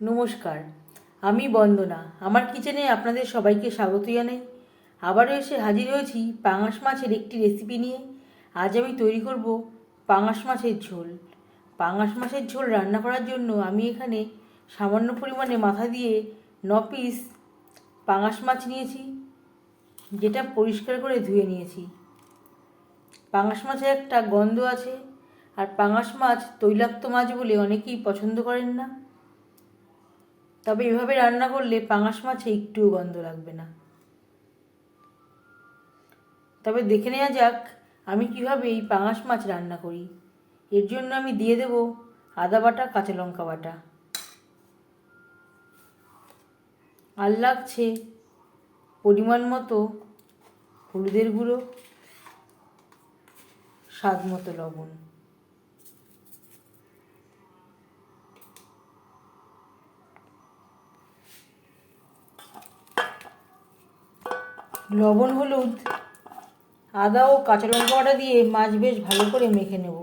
নমস্কার, আমি বন্দনা। আমার কিচেনে আপনাদের সবাইকে স্বাগত জানাই। আবারও এসে হাজির হয়েছি পাঙাশ মাছের একটি রেসিপি নিয়ে। আজ আমি তৈরি করব পাঙাশ মাছের ঝোল। পাঙাশ মাছের ঝোল রান্না করার জন্য আমি এখানে সামান্য পরিমাণে মাথা দিয়ে ন পিস পাঙাশ মাছ নিয়েছি, যেটা পরিষ্কার করে ধুয়ে নিয়েছি। পাঙাশ মাছের একটা গন্ধ আছে, আর পাঙাশ মাছ তৈলাক্ত মাছ বলে অনেকেই পছন্দ করেন না। তবে এভাবে রান্না করলে পাঙাশ মাছে একটুও গন্ধ লাগবে না। তবে দেখে নেওয়া যাক, আমি কীভাবে এই পাঙাশ মাছ রান্না করি। এর জন্য আমি দিয়ে দেব আদা বাটা, কাঁচা লঙ্কা বাটা। আর লাগছে পরিমাণ মতো হলুদের গুঁড়ো, স্বাদ মতো লবণ। লবণ হলুদ আদা ও কাঁচা লঙ্কা দিয়ে মাছ বেশ ভালো করে মেখে নেব।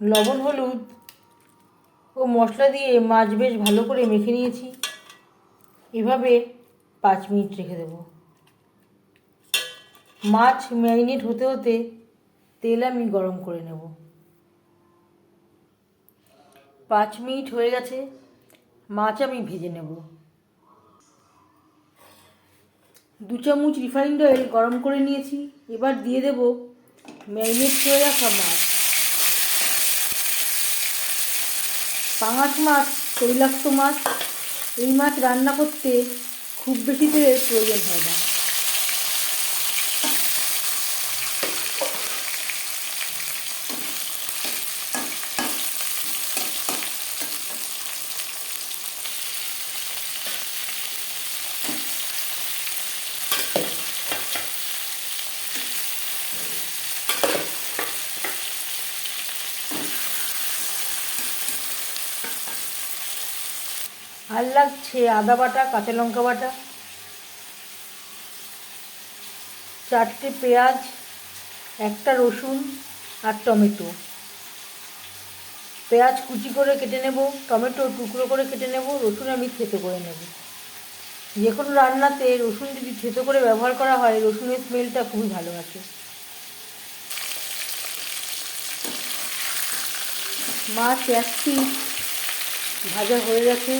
লবণ, হলুদ ও মশলা দিয়ে মাছ বেশ ভালো করে মেখে নিয়েছি। এভাবে পাঁচ মিনিট রেখে দেব। মাছ ম্যারিনেট হতে হতে তেল আমি গরম করে নেব। পাঁচ মিনিট হয়ে গেছে, মাছ আমি ভেজে নেব। দু চামচ রিফাইন্ড অয়েল গরম করে নিয়েছি। এবার দিয়ে দেব ম্যারিনেট করে রাখা মাছ। পাঙাশ মাছ তৈলাক্ত মাছ এই মাছ রান্না করতে খুব বেশি তেলের প্রয়োজন হয় না। আর লাগছে আদা বাটা, কাঁচা লঙ্কা বাটা, চারটে পেঁয়াজ, একটা রসুন আর টমেটো। পেঁয়াজ কুচি করে কেটে নেব, টমেটো টুকরো করে কেটে নেব, রসুন আমি থেতো করে নেব। যে কোনো রান্নাতে রসুন যদি থেতো করে ব্যবহার করা হয়, রসুনের স্মেলটা খুবই ভালো আসে। মাছ এক ভাজা হয়ে গেছে।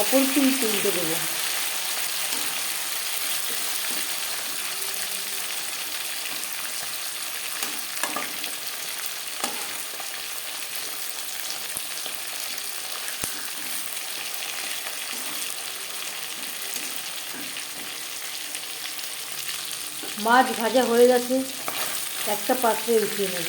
অপর পিস তুলতে দেবো। মাছ ভাজা হয়ে গেছে একটা পাত্রে উঠিয়ে নেব।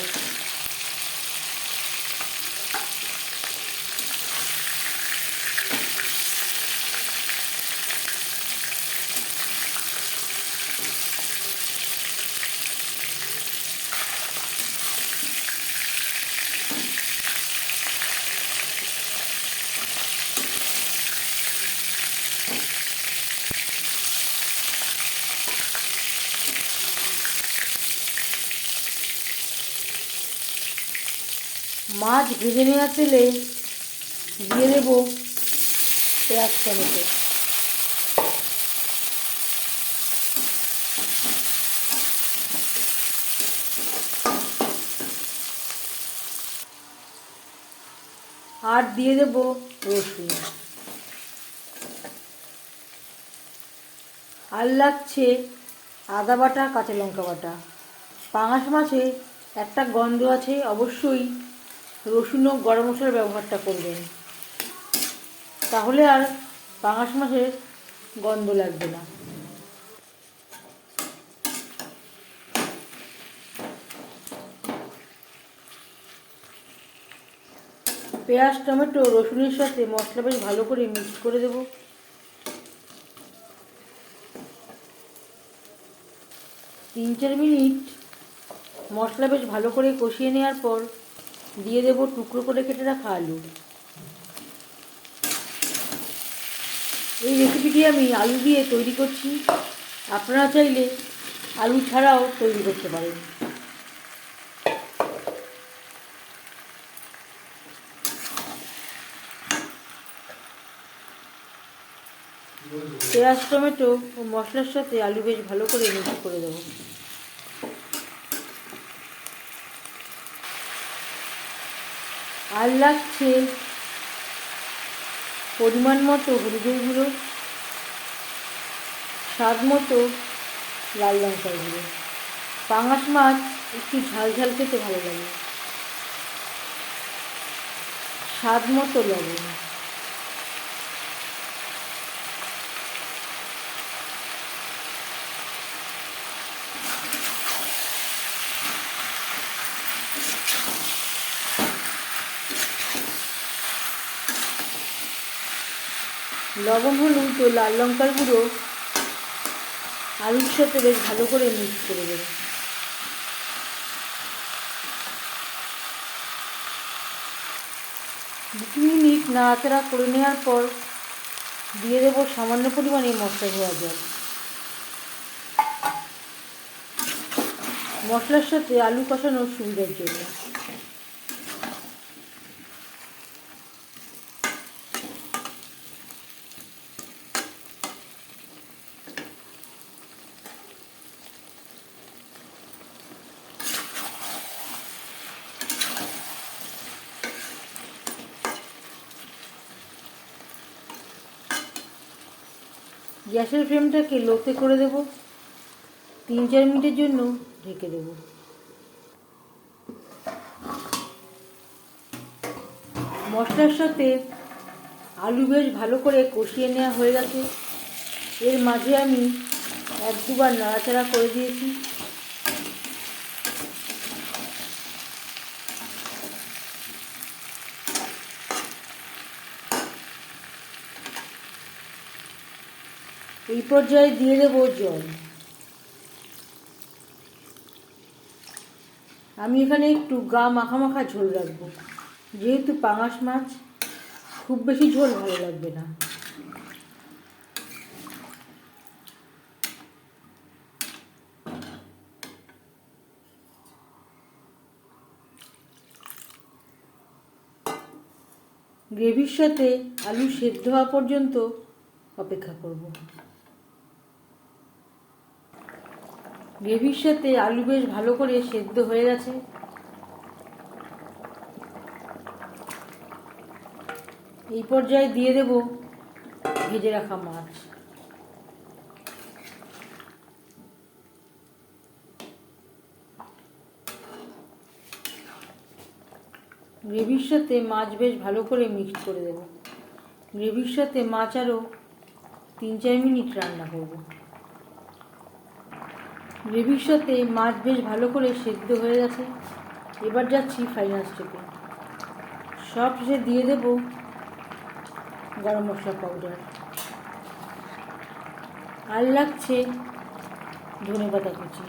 মাছ ভেজে নেওয়া তেলে দিয়ে দেবো পেঁয়াজ টমেটো। আর দিয়ে দেবো রসুন। আর লাগছে আদা বাটা, কাঁচা লঙ্কা বাটা। পাঙাশ মাছে একটা গন্ধ আছে অবশ্যই। রসুন ও গরম মশলার ব্যবহারটা করবেন। তাহলে আর পাঙাশ মাছের গন্ধ লাগবে না। পেঁয়াজ, টমেটো, রসুনের সাথে মশলা বেশ ভালো করে মিক্স করে দেব। তিন চার মিনিট মশলা বেশ ভালো করে কষিয়ে নেওয়ার পর দিয়ে দেবো টুকরো করে কেটে রাখা আলু। এই রেসিপিটি আমি আলু দিয়ে তৈরি করছি। আপনারা চাইলে আলু ছাড়াও তৈরি করতে পারেন। পেঁয়াজ, টমেটো ও মশলার সাথে আলু বেশ ভালো করে মিক্স করে দেবো। আর লাগছে পরিমাণ মতো হলুদের গুঁড়ো, স্বাদ মতো লাল লঙ্কার গুঁড়ো। পাঙাশ মাছ একটু ঝাল ঝাল খেতে ভালো লাগে। স্বাদ মতো লবণ। লবণ, হলুদ ও লাল লঙ্কার গুঁড়ো আলুর সাথে বেশ ভালো করে মিক্স করে দেবো। দু মিনিট নাড়াচাড়া করে নেওয়ার পর দিয়ে দেবো সামান্য পরিমাণে মশলা ধোয়া জল। মশলার সাথে আলু কষানোর সুবিধার জন্য। গ্যাসের ফ্লেমটাকে লোতে করে দেব। তিন চার মিনিটের জন্য ঢেকে দেব। মশলার সাথে আলু বেশ ভালো করে কষিয়ে নেওয়া হয়ে গেছে। এর মাঝে আমি এক দুবার নাড়াচাড়া করে দিয়েছি। এই পর্যায়ে দিয়ে দেবো জল। আমি এখানে একটু গা মাখা মাখা ঝোল রাখব। যেহেতু পাঙাশ মাছ, খুব বেশি ঝোল ভালো লাগবে না। গ্রেভির সাথে আলু সেদ্ধ হওয়া পর্যন্ত অপেক্ষা করব। গ্রেভির সাথে আলু বেশ ভালো করে সেদ্ধ হয়ে গেছে। এই পর্যায়ে দিয়ে দেব ভেজে রাখা মাছ। গ্রেভির সাথে মাছ বেশ ভালো করে মিক্স করে দেবো। গ্রেভির সাথে মাছ আরও তিন চার মিনিট রান্না করব। গ্রেভির মাছ বেশ ভালো করে সেদ্ধ হয়ে গেছে। এবার যাচ্ছি ফাইনাল স্টেপে সব শেষে দিয়ে দেব গরম মশলা পাউডার আর লাগছে ধনে পাতা কুচি।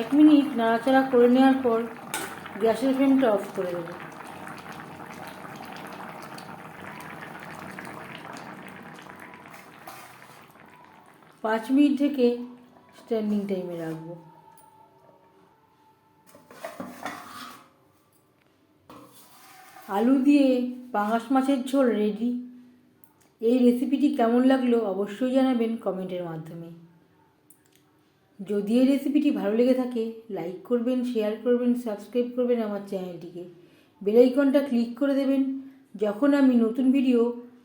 এক মিনিট নাড়াচাড়া করে নেওয়ার পর গ্যাসের ফ্লেমটা অফ করে দেবো। পাঁচ মিনিট থেকে স্ট্যান্ডিং টাইমে রাখব। আলু দিয়ে পাঙাশ মাছের ঝোল রেডি এই রেসিপিটি কেমন লাগল অবশ্যই জানাবেন কমেন্টের মাধ্যমে। যদি এই রেসিপিটি ভালো লেগে থাকে লাইক করবেন শেয়ার করবেন সাবস্ক্রাইব করবেন আমার চ্যানেলটিকে বেলাইকনটা ক্লিক করে দেবেন। যখন আমি নতুন ভিডিও